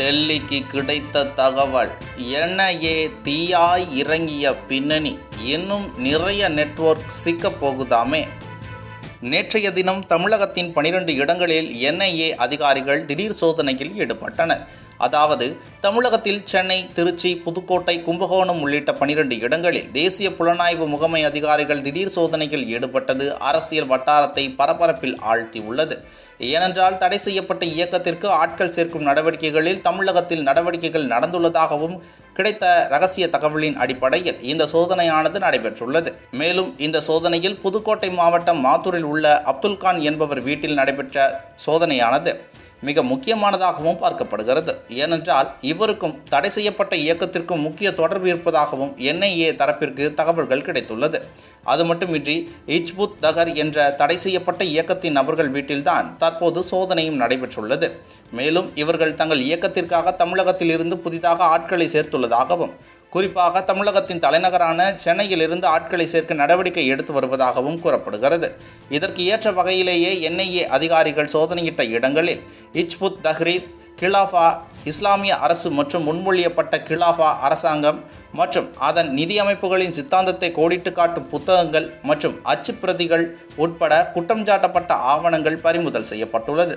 டெல்லிக்கு கிடைத்த தகவல் என்ஐஏ தீயாய் இறங்கிய பின்னணி. இன்னும் நிறைய நெட்வொர்க் சிக்கப் போகுதாமே நேற்றைய தினம் தமிழகத்தின் பனிரெண்டு இடங்களில் என்ஐஏ அதிகாரிகள் திடீர் சோதனையில் ஈடுபட்டனர். அதாவது தமிழகத்தில் சென்னை திருச்சி புதுக்கோட்டை கும்பகோணம் உள்ளிட்ட பனிரெண்டு இடங்களில் தேசிய புலனாய்வு முகமை அதிகாரிகள் திடீர் சோதனையில் ஈடுபட்டது அரசியல் வட்டாரத்தை பரபரப்பில் ஆழ்த்தியுள்ளது. ஏனென்றால் தடை செய்யப்பட்ட இயக்கத்திற்கு ஆட்கள் சேர்க்கும் நடவடிக்கைகளில் தமிழகத்தில் நடவடிக்கைகள் நடந்துள்ளதாகவும் கிடைத்த ரகசிய தகவலின் அடிப்படையில் இந்த சோதனையானது நடைபெற்றுள்ளது. மேலும் இந்த சோதனையில் புதுக்கோட்டை மாவட்டம் மாத்தூரில் உள்ள அப்துல்கான் என்பவர் வீட்டில் நடைபெற்ற சோதனையானது. மிக முக்கியமானதாகவும் பார்க்கப்படுகிறது. ஏனென்றால் இவருக்கும் தடை செய்யப்பட்ட இயக்கத்திற்கும் முக்கிய தொடர்பு இருப்பதாகவும் என்ஐஏ தரப்பிற்கு தகவல்கள் கிடைத்துள்ளது. அது மட்டுமின்றி இஜ்புத் தகர் என்ற தடை செய்யப்பட்ட இயக்கத்தின் நபர்கள் வீட்டில்தான் தற்போது சோதனையும் நடைபெற்றுள்ளது. மேலும் இவர்கள் தங்கள் இயக்கத்திற்காக தமிழகத்தில் இருந்து புதிதாக ஆட்களை சேர்த்துள்ளதாகவும் குறிப்பாக தமிழகத்தின் தலைநகரான சென்னையிலிருந்து ஆட்களை சேர்க்க நடவடிக்கை எடுத்து வருவதாகவும் கூறப்படுகிறது. இதற்கு ஏற்ற வகையிலேயே என்ஐஏ அதிகாரிகள் சோதனையிட்ட இடங்களில் இச்புத் தஹ்ரீர் கிலாஃபா இஸ்லாமிய அரசு மற்றும் முன்மொழியப்பட்ட கிலாஃபா அரசாங்கம் மற்றும் அதன் நிதி அமைப்புகளின் சித்தாந்தத்தை கோடிட்டு காட்டும் புத்தகங்கள் மற்றும் அச்சுப்பிரதிகள் உட்பட குற்றம் சாட்டப்பட்ட ஆவணங்கள் பறிமுதல் செய்யப்பட்டுள்ளது.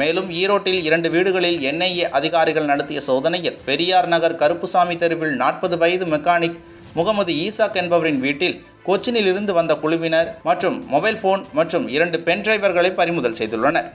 மேலும் ஈரோட்டில் இரண்டு வீடுகளில் என்ஐஏ அதிகாரிகள் நடத்திய சோதனையில் பெரியார் நகர் கருப்புசாமி தெருவில் நாற்பது வயது மெக்கானிக் முகமது ஈசாக் என்பவரின் வீட்டில் கொச்சினில் இருந்து வந்த குழுவினர் மற்றும் மொபைல் போன் மற்றும் இரண்டு பென் டிரைவர்களை பறிமுதல் செய்துள்ளனர்.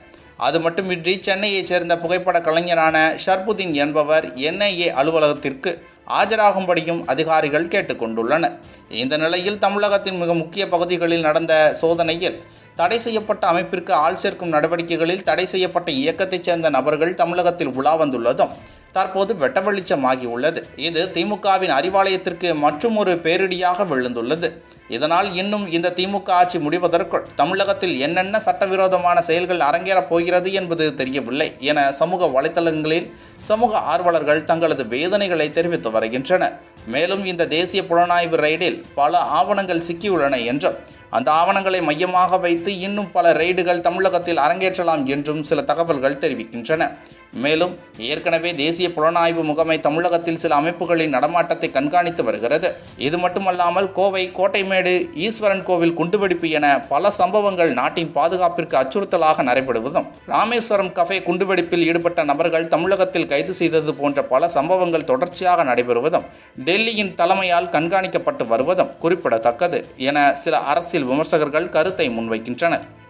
அது மட்டுமின்றி சென்னையைச் சேர்ந்த புகைப்பட கலைஞரான ஷர்புதீன் என்பவர் என்ஐஏ அலுவலகத்திற்கு ஆஜராகும்படியும் அதிகாரிகள் கேட்டுக்கொண்டுள்ளனர். இந்த நிலையில் தமிழகத்தின் மிக முக்கிய பகுதிகளில் நடந்த சோதனையில் தடை செய்யப்பட்ட அமைப்பிற்கு ஆள் சேர்க்கும் நடவடிக்கைகளில் தடை செய்யப்பட்ட இயக்கத்தைச் சேர்ந்த நபர்கள் தமிழகத்தில் உலா வந்துள்ளதும் தற்போது வெட்ட வெளிச்சமாகியுள்ளது இது திமுகவின் அறிவாலயத்திற்கு மற்றும் ஒரு பேரிடியாக விழுந்துள்ளது. இதனால் இன்னும் இந்த திமுக ஆட்சி முடிவதற்குள் தமிழகத்தில் என்னென்ன சட்டவிரோதமான செயல்கள் அரங்கேறப் போகிறது என்பது தெரியவில்லை என சமூக வலைதளங்களில் சமூக ஆர்வலர்கள் தங்களது வேதனைகளை தெரிவித்து வருகின்றனர். மேலும் இந்த தேசிய புலனாய்வு ரெய்டில் பல ஆவணங்கள் சிக்கியுள்ளன என்றும் அந்த ஆவணங்களை மையமாக வைத்து இன்னும் பல ரெய்டுகள் தமிழகத்தில் அரங்கேற்றலாம் என்றும் சில தகவல்கள் தெரிவிக்கின்றன. மேலும் ஏற்கனவே தேசிய புலனாய்வு முகமை தமிழகத்தில் சில அமைப்புகளின் நடமாட்டத்தை கண்காணித்து வருகிறது. இது மட்டுமல்லாமல் கோவை கோட்டைமேடு ஈஸ்வரன் கோவில் குண்டுவெடிப்பு என பல சம்பவங்கள் நாட்டின் பாதுகாப்பிற்கு அச்சுறுத்தலாக நடைபெறுவதும் ராமேஸ்வரம் கஃபே குண்டுவெடிப்பில் ஈடுபட்ட நபர்கள் தமிழகத்தில் கைது செய்தது போன்ற பல சம்பவங்கள் தொடர்ச்சியாக நடைபெறுவதும் டெல்லியின் தலைமையால் கண்காணிக்கப்பட்டு வருவதும் குறிப்பிடத்தக்கது என சில அரசியல் விமர்சகர்கள் கருத்தை முன்வைக்கின்றனர்.